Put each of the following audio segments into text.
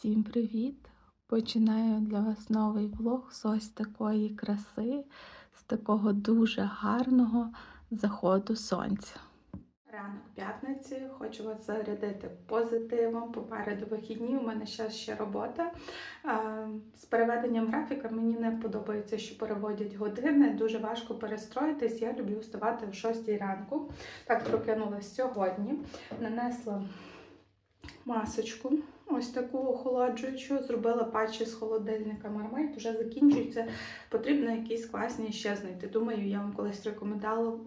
Всім привіт! Починаю для вас новий влог з ось такої краси, з такого дуже гарного заходу сонця. Ранок п'ятниці, хочу вас зарядити позитивом. Попереду вихідні. У мене ще ще робота. З переведенням графіка мені не подобається, що переводять години. Дуже важко перестроїтись. Я люблю вставати о 6 ранку. Так прокинулась сьогодні. Нанесла масочку. Ось таку охолоджуючу, зробила патчі з холодильника Мармель, вже закінчується. Потрібно якісь класні ще знайти. Думаю, я вам колись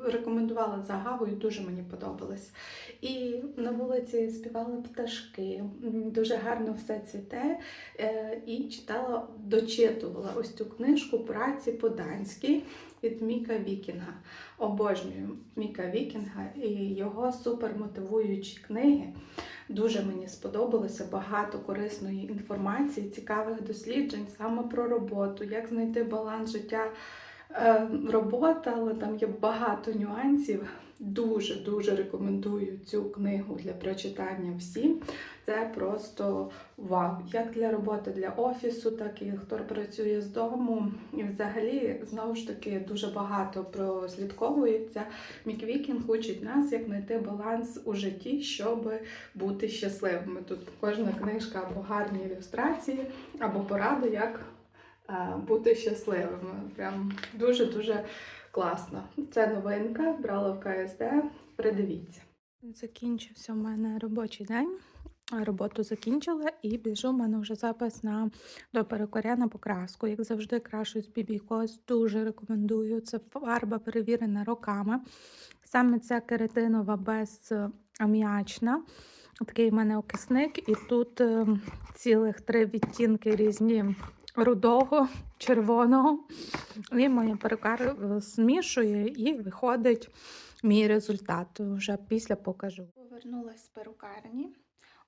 рекомендувала, загаву і дуже мені подобалось. І на вулиці співали пташки, дуже гарно все цвіте. Е, І читала, дочитувала ось цю книжку праці по-данськи від Міка Вікінга. Обожнюю Міка Вікінга і його супермотивуючі книги. Дуже мені сподобалося багато корисної інформації, цікавих досліджень саме про роботу, як знайти баланс життя е, робота, але там є багато нюансів. Дуже дуже рекомендую цю книгу для прочитання всім. Це просто вау! Як для роботи для офісу, так і хто працює з дому. І взагалі, знову ж таки, дуже багато прослідковується. Мік Вікінг учить нас, як знайти баланс у житті, щоб бути щасливими. Тут кожна книжка або гарні ілюстрації, або поради, як е, бути щасливими. Прям дуже-дуже класно. Це новинка, брала в КСД. Придивіться. Закінчився у мене робочий день. Роботу закінчила і біжу. У мене вже запис на до перукаря на покраску. Як завжди, крашусь бібікос. Дуже рекомендую. Це фарба перевірена роками. Саме ця керетинова безаміачна. Такий в мене окисник, і тут е, цілих три відтінки різні рудого, червоного. І моя перукар е, змішує і виходить мій результат. Вже після покажу. Повернулася з перукарні.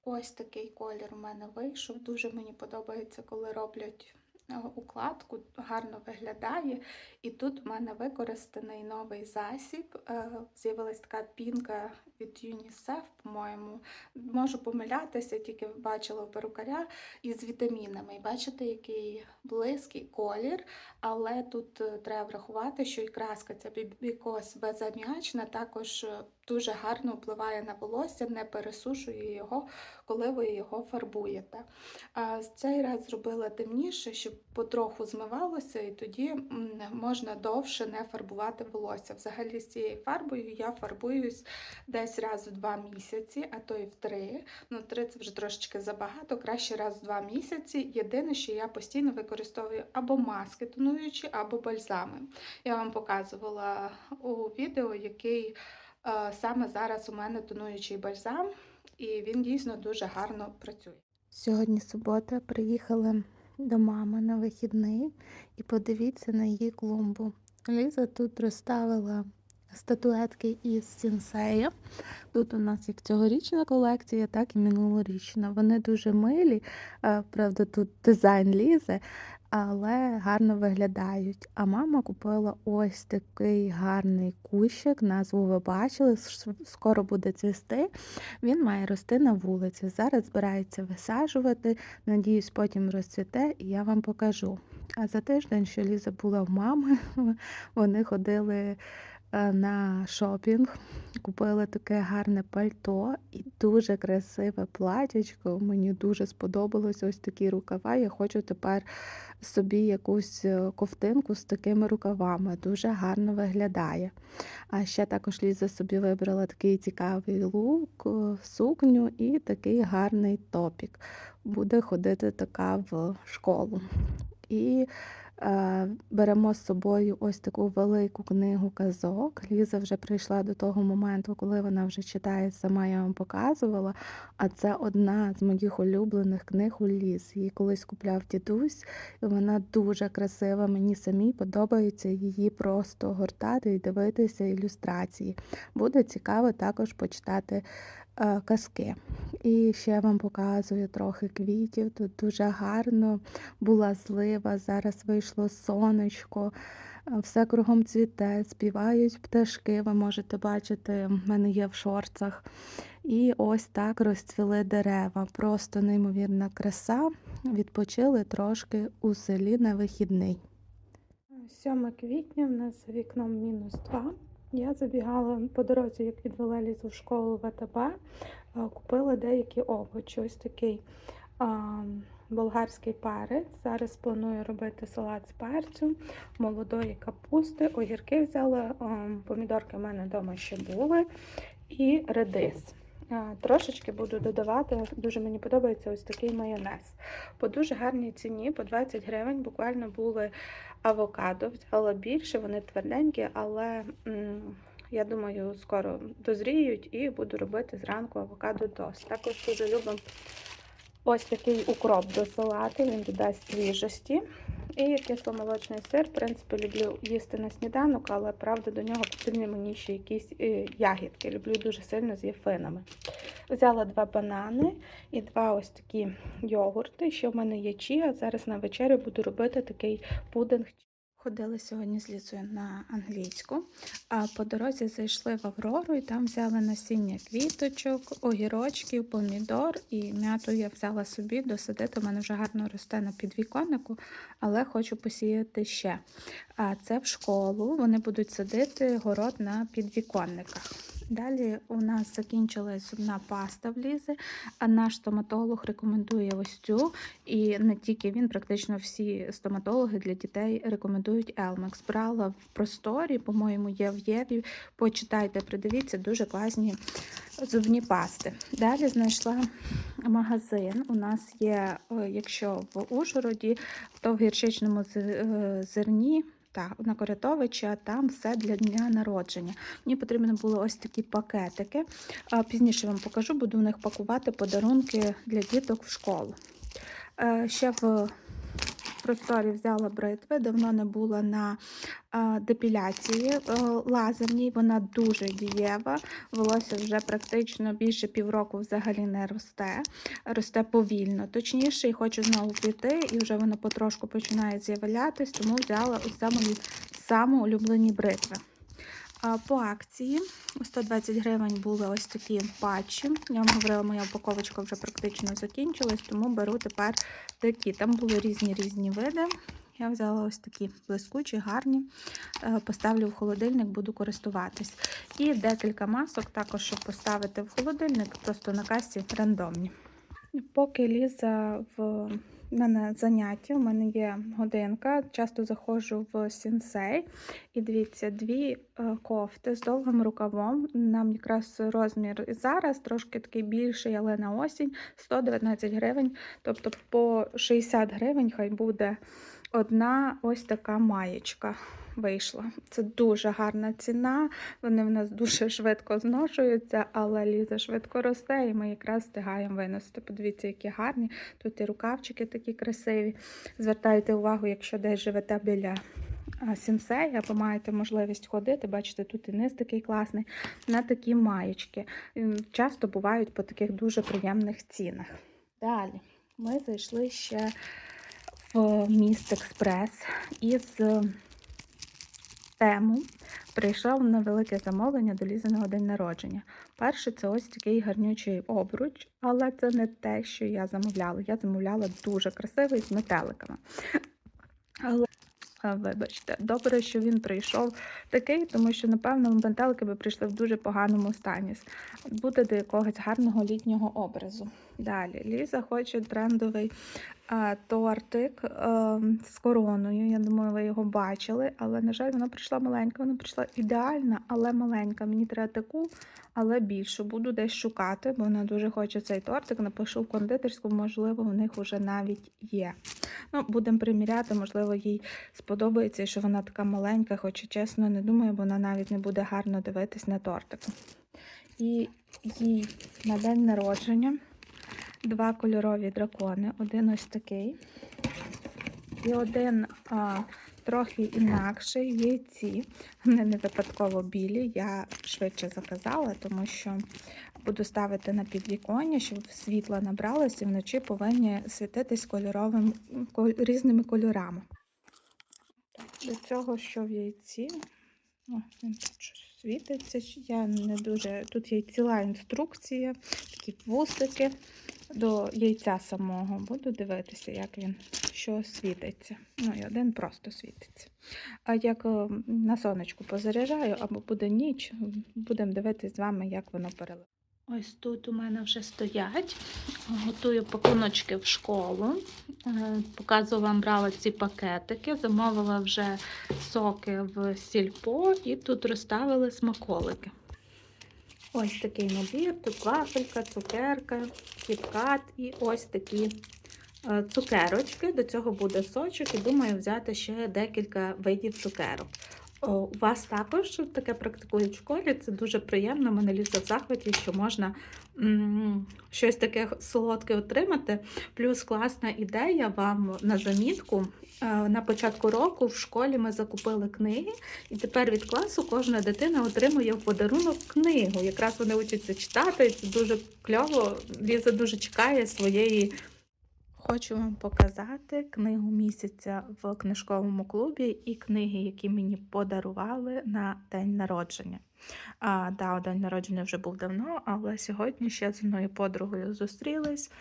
Ось такий колір у мене вийшов. Дуже мені подобається, коли роблять укладку, гарно виглядає. І тут у мене використаний новий засіб. Е, З'явилась така пінка від UNICEF, по-моєму. Можу помилятися, тільки бачила у перукаря із вітамінами. І бачите, який близький колір. Але тут е, треба врахувати, що і краска ця бібікос безаміачна також е, дуже гарно впливає на волосся, не пересушує його, коли ви його фарбуєте. Цей раз зробила темніше, щоб потроху змивалося, і тоді можна довше не фарбувати волосся. Взагалі з цією фарбою я фарбуюсь десь раз в два місяці, а то й в три. Ну, три це вже трошечки забагато, краще раз в два місяці. Єдине, що я постійно використовую або маски тонуючі, або бальзами. Я вам показувала у відео, який е, саме зараз у мене тонуючий бальзам, і він дійсно дуже гарно працює. Сьогодні субота, приїхали до мами на вихідний і подивіться на її клумбу. Ліза тут розставила статуетки із сінсея. Тут у нас як цьогорічна колекція, так і минулорічна. Вони дуже милі, е, правда, тут дизайн лізе, але гарно виглядають. А мама купила ось такий гарний кущик, назву ви бачили, скоро буде цвісти. Він має рости на вулиці. Зараз збирається висаджувати. Надіюсь, потім розцвіте і я вам покажу. А за тиждень, що Ліза була в мами, вони ходили на шопінг, купили таке гарне пальто і дуже красиве платячко. Мені дуже сподобалось ось такі рукава. Я хочу тепер собі якусь е, ковтинку з такими рукавами. Дуже гарно виглядає. А ще також Ліза собі вибрала такий цікавий лук, е, сукню і такий гарний топік. Буде ходити така в школу. І е, беремо з собою ось таку велику книгу казок. Ліза вже прийшла до того моменту, коли вона вже читає сама, я вам показувала. А це одна з моїх улюблених книг у ліс. Її колись купляв дідусь, і вона дуже красива. Мені самій подобається її просто гортати і дивитися ілюстрації. Буде цікаво також почитати е, казки. І ще вам показую трохи квітів. Тут дуже гарно була злива, зараз вийшло сонечко. Е, Все кругом цвіте, співають пташки. Ви можете бачити, в мене є в шорцах. І ось так розцвіли дерева. Просто неймовірна краса. Відпочили трошки у селі на вихідний. 7 квітня в нас за вікном мінус 2. Я забігала по дорозі, як відвела Лізу в школу ВТБ, е, купила деякі овочі. Ось такий а, болгарський перець. Зараз планую робити салат з перцю, молодої капусти, огірки взяла, а, помідорки в мене вдома ще були, і редис. Трошечки буду додавати, дуже мені подобається ось такий майонез. По дуже гарній ціні, по 20 гривень, буквально були авокадо. Взяла більше, вони тверденькі, але я думаю, скоро дозріють і буду робити зранку авокадо тост. Також дуже любимо ось такий укроп до салату, він додасть свіжості. І кисломолочний сир, в принципі, люблю їсти на сніданок, але правда до нього потрібні мені ще якісь е, ягідки. Люблю дуже сильно з єфинами. Взяла два банани і два ось такі йогурти. Ще в мене є чія. Зараз на вечерю буду робити такий пудинг. Ходили сьогодні з Лізою на англійську, а по дорозі зайшли в Аврору і там взяли насіння квіточок, огірочків, помідор і м'яту я взяла собі досадити. У мене вже гарно росте на підвіконнику, але хочу посіяти ще. А це в школу. Вони будуть садити город на підвіконниках. Далі у нас закінчилась зубна паста в Лізи, а наш стоматолог рекомендує ось цю. І не тільки він, практично всі стоматологи для дітей рекомендують Елмекс. Брала в просторі, по-моєму, є в Єві. Почитайте, придивіться, дуже класні зубні пасти. Далі знайшла магазин. У нас є, е, якщо в Ужгороді, то в гірчичному е, зерні. Так, на Корятовича там все для дня народження. Мені потрібно були ось такі пакетики. Пізніше вам покажу, буду в них пакувати подарунки для діток в школу. Е, Ще в просторі взяла бритви, давно не була на депіляції е, лазерній, вона дуже дієва. Волосся вже практично більше півроку взагалі не росте, росте повільно, точніше, і хочу знову піти, і вже воно потрошку починає з'являтись, тому взяла ось саме улюблені бритви. По акції 120 гривень були ось такі патчі. Я вам говорила, моя упаковочка вже практично закінчилась, тому беру тепер такі. Там були різні різні види. Я взяла ось такі блискучі, гарні. Е, Поставлю в холодильник, буду користуватись. І декілька масок також, щоб поставити в холодильник, просто на касі рандомні. Поки Ліза в мене заняття, у мене є годинка, часто заходжу в сінсей. І дивіться, дві е, кофти з довгим рукавом. Нам якраз розмір зараз трошки такий більший, але на осінь 119 гривень. Тобто по 60 гривень хай буде одна ось така маєчка. Вийшла. Це дуже гарна ціна. Вони в нас дуже швидко зношуються, але Ліза швидко росте, і ми якраз встигаємо виносити. Подивіться, які гарні. Тут і рукавчики такі красиві. Звертайте увагу, якщо десь живете біля сінсей, або маєте можливість ходити, бачите, тут і низ такий класний, на такі маєчки. Часто бувають по таких дуже приємних цінах. Далі ми зайшли ще в міст Експрес із тему. Прийшов невелике замовлення до Лізиного день народження. Перше, це ось такий гарнючий обруч, але це не те, що я замовляла. Я замовляла дуже красивий з метеликами. Але Вибачте, добре, що він прийшов такий, тому що, напевно, метелики би прийшли в дуже поганому стані. Буде до якогось гарного літнього образу. Далі Ліза хоче трендовий тортик а, з короною. Я думаю, ви його бачили, але, на жаль, вона прийшла маленька. Вона прийшла ідеальна, але маленька. Мені треба таку, але більшу. Буду десь шукати, бо вона дуже хоче цей тортик. Напишу в кондитерську, можливо, в них вже навіть є. Ну, Будемо приміряти, можливо, їй сподобається, що вона така маленька, хоча, чесно, не думаю, бо вона навіть не буде гарно дивитись на тортику. І їй на день народження два кольорові дракони. Один ось такий. І один а, трохи інакший. Є ці. Вони не випадково білі. Я швидше заказала, тому що буду ставити на підвіконня, щоб світла набралось, і вночі повинні світитись кольоровим, кол- різними кольорами. до цього, що в яйці. О, він тут щось світиться. Я не дуже. Тут є ціла інструкція, такі вусики до яйця самого. Буду дивитися, як він що світиться. Ну, і один просто світиться. А як е, на сонечку позаряджаю, або буде ніч, будемо дивитися з вами, як воно переливає. Ось тут у мене вже стоять. Готую пакуночки в школу. Е, Показую вам брала ці пакетики, замовила вже соки в сільпо і тут розставили смаколики. Ось такий набір, тут вафелька, цукерка, кіткат і ось такі е, цукерочки. До цього буде сочок і думаю взяти ще декілька видів цукерок. У вас також таке практикують в школі. Це дуже приємно. Мене лізе в захваті, що можна щось таке солодке отримати. Плюс класна ідея вам на замітку. Е, На початку року в школі ми закупили книги, і тепер від класу кожна дитина отримує в подарунок книгу. Якраз вони учаться читати, і це дуже кльово. Ліза дуже чекає своєї. Хочу вам показати книгу місяця в книжковому клубі і книги, які мені подарували на день народження. А, да, день народження вже був давно, але сьогодні ще з одною подругою зустрілись,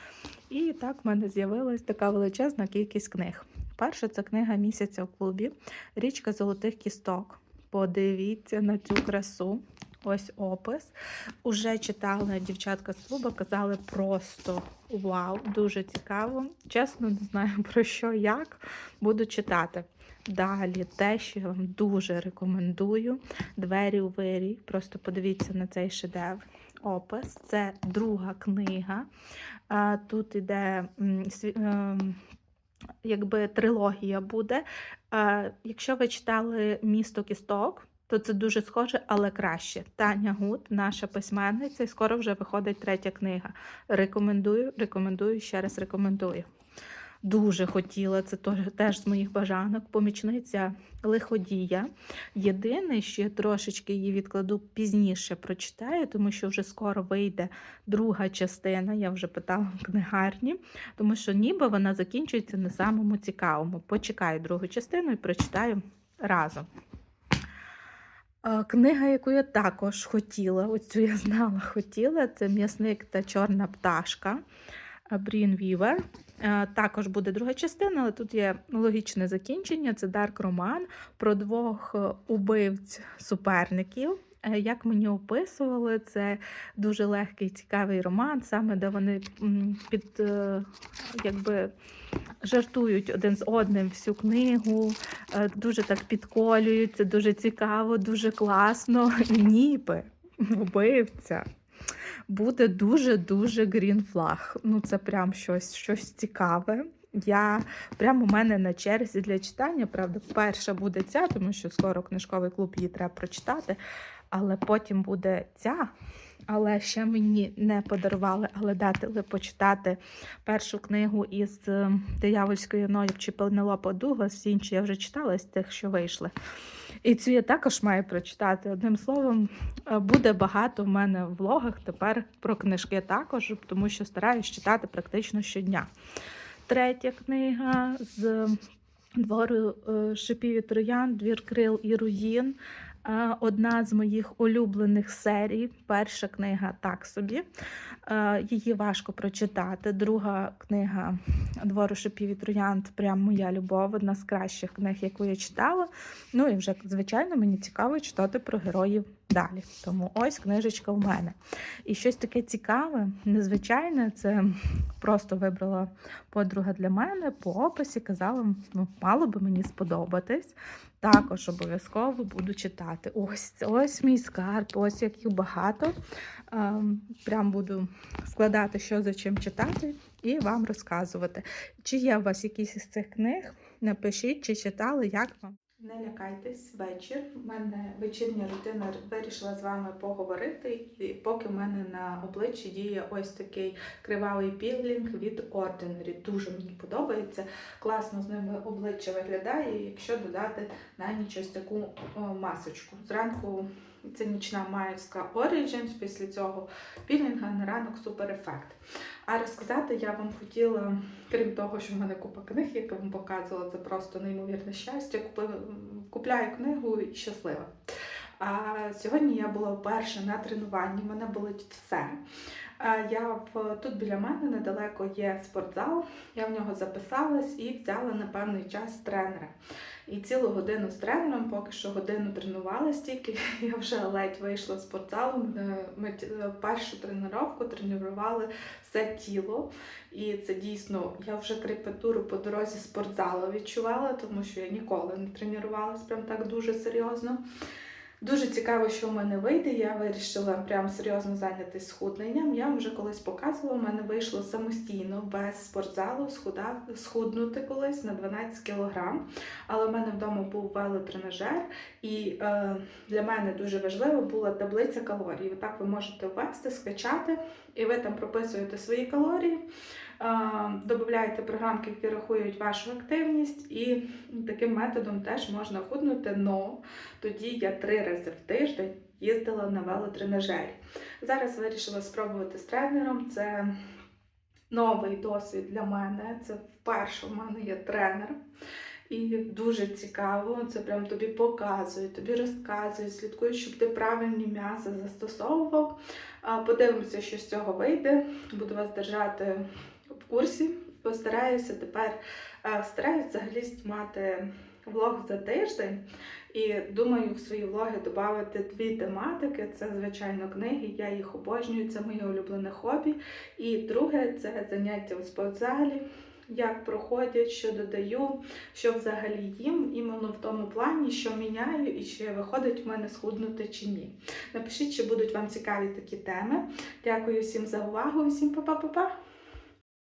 і так в мене з'явилась така величезна кількість книг. Перша це книга місяця в клубі Річка золотих кісток. Подивіться на цю красу. Ось опис. Уже читали дівчатка з клубу, казали просто вау, дуже цікаво. Чесно, не знаю про що, як буду читати. Далі те, що я вам дуже рекомендую. Двері у вирій. Просто подивіться на цей шедевр. Опис. Це друга книга. Тут іде ем, якби трилогія буде. Якщо ви читали Місто кісток, то це дуже схоже, але краще. Таня Гуд, наша письменниця, і скоро вже виходить третя книга. Рекомендую, рекомендую, ще раз рекомендую. Дуже хотіла, це теж, з моїх бажанок. Помічниця лиходія. Єдине, що я трошечки її відкладу пізніше прочитаю, тому що вже скоро вийде друга частина. Я вже питала в книгарні, тому що ніби вона закінчується на самому цікавому. Почекаю другу частину і прочитаю разом. Книга, яку я також хотіла, оцю я знала, хотіла, це М'ясник та Чорна пташка Брін Вівер. Також буде друга частина, але тут є логічне закінчення. Це дарк роман про двох е, убивць-суперників. Е, Як мені описували, це дуже легкий, цікавий роман, саме де вони під е, якби жартують один з одним всю книгу, е, дуже так підколюють, це дуже цікаво, дуже класно. Ніби вбивця буде дуже-дуже грінфлаг. Ну, це прям щось, щось цікаве. Я прямо у мене на черзі для читання. Правда, перша буде ця, тому що скоро книжковий клуб її треба прочитати. Але потім буде ця. Але ще мені не подарували, але дати почитати першу книгу із е, диявольської ною чи Пенелопа Дуглас, всі інші я вже читала з тих, що вийшли. І цю я також маю прочитати. Одним словом, е, буде багато в мене в влогах тепер про книжки також, тому що стараюсь читати практично щодня. Третя книга з двору е, шипів і троян, двір крил і руїн. Е, Одна з моїх улюблених серій. Перша книга так собі. Е, Її важко прочитати. Друга книга Двору шипів і троянд прям моя любов, одна з кращих книг, яку я читала. Ну і вже, звичайно, мені цікаво читати про героїв далі. Тому ось книжечка в мене. І щось таке цікаве, незвичайне. Це просто вибрала подруга для мене по описі, казала, ну, мало би мені сподобатись. Також обов'язково буду читати. Ось ось мій скарб, ось як їх багато. Ем, Прям буду складати, що за чим читати, і вам розказувати. Чи є у вас якісь із цих книг? Напишіть, чи читали, як вам. Не лякайтесь, вечір. У мене вечірня рутина вирішила з вами поговорити. І поки в мене на обличчі діє ось такий кривавий пілінг від Ordinary. Дуже мені подобається. Класно з ними обличчя виглядає, якщо додати на ніч ось таку масочку. Зранку Це нічна маївська Origins, після цього пілінга на ранок Super Effect. А розказати я вам хотіла, крім того, що в мене купа книг, як я вам показувала, це просто неймовірне щастя. Купляю книгу і щаслива. А сьогодні я була вперше на тренуванні, в мене болить все. Я в тут біля мене недалеко є спортзал. Я в нього записалась і взяла на певний час тренера. І цілу годину з тренером, поки що годину тренувалась тільки. Я вже ледь вийшла з спортзалу. Ми першу тренування тренували все тіло. І це дійсно, я вже крепатуру по дорозі спортзалу відчувала, тому що я ніколи не тренувалася прям так дуже серйозно. Дуже цікаво, що в мене вийде. Я вирішила прям серйозно зайнятися схудненням. Я вам вже колись показувала, у мене вийшло самостійно без спортзалу схуда, схуднути колись на 12 кілограм. Але в мене вдома був велотренажер, і е, для мене дуже важливо була таблиця калорій. Отак ви можете ввести, скачати, і ви там прописуєте свої калорії. Додаєте програмки, які рахують вашу активність, і таким методом теж можна худнути. Но тоді я три рази в тиждень їздила на велотренажері. Зараз вирішила спробувати з тренером. Це новий досвід для мене. Це вперше в мене є тренер. І дуже цікаво, це прям тобі показує, тобі розказує, слідкує, щоб ти правильні м'яса застосовував. Подивимося, що з цього вийде. Буду вас держати в курсі. Постараюся тепер е, стараюсь взагалі знімати влог за тиждень. І думаю, в свої влоги додати дві тематики. Це, звичайно, книги. Я їх обожнюю, це моє улюблене хобі. І друге це заняття у спортзалі. Як проходять, що додаю, що взагалі їм, іменно в тому плані, що міняю і чи виходить в мене схуднути чи ні. Напишіть, чи будуть вам цікаві такі теми. Дякую всім за увагу, всім па-па-па-па!